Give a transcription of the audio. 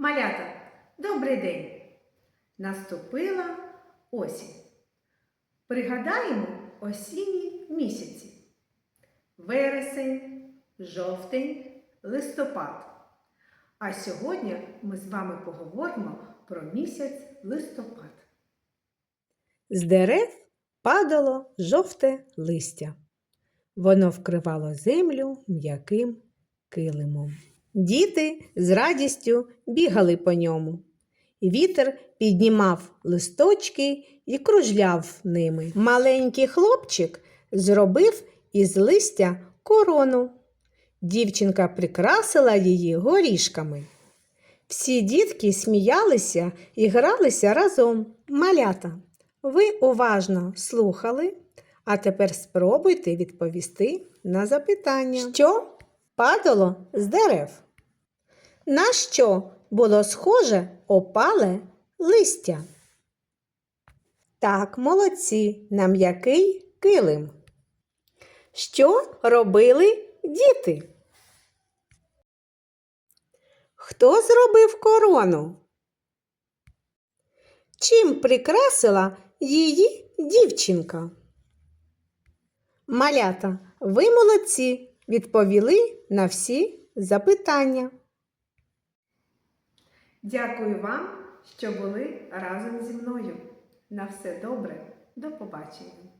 Малята, добрий день! Наступила осінь. Пригадаємо осінні місяці. Вересень, жовтень, листопад. А сьогодні ми з вами поговоримо про місяць листопад. З дерев падало жовте листя. Воно вкривало землю м'яким килимом. Діти з радістю бігали по ньому. Вітер піднімав листочки і кружляв ними. Маленький хлопчик зробив із листя корону. Дівчинка прикрасила її горішками. Всі дітки сміялися і гралися разом. Малята. Ви уважно слухали, а тепер спробуйте відповісти на запитання. Що падало з дерев? На що було схоже опале листя? Так, молодці, на м'який килим. Що робили діти? Хто зробив корону? Чим прикрасила її дівчинка? Малята, ви молодці, відповіли на всі запитання. Дякую вам, що були разом зі мною. На все добре, до побачення!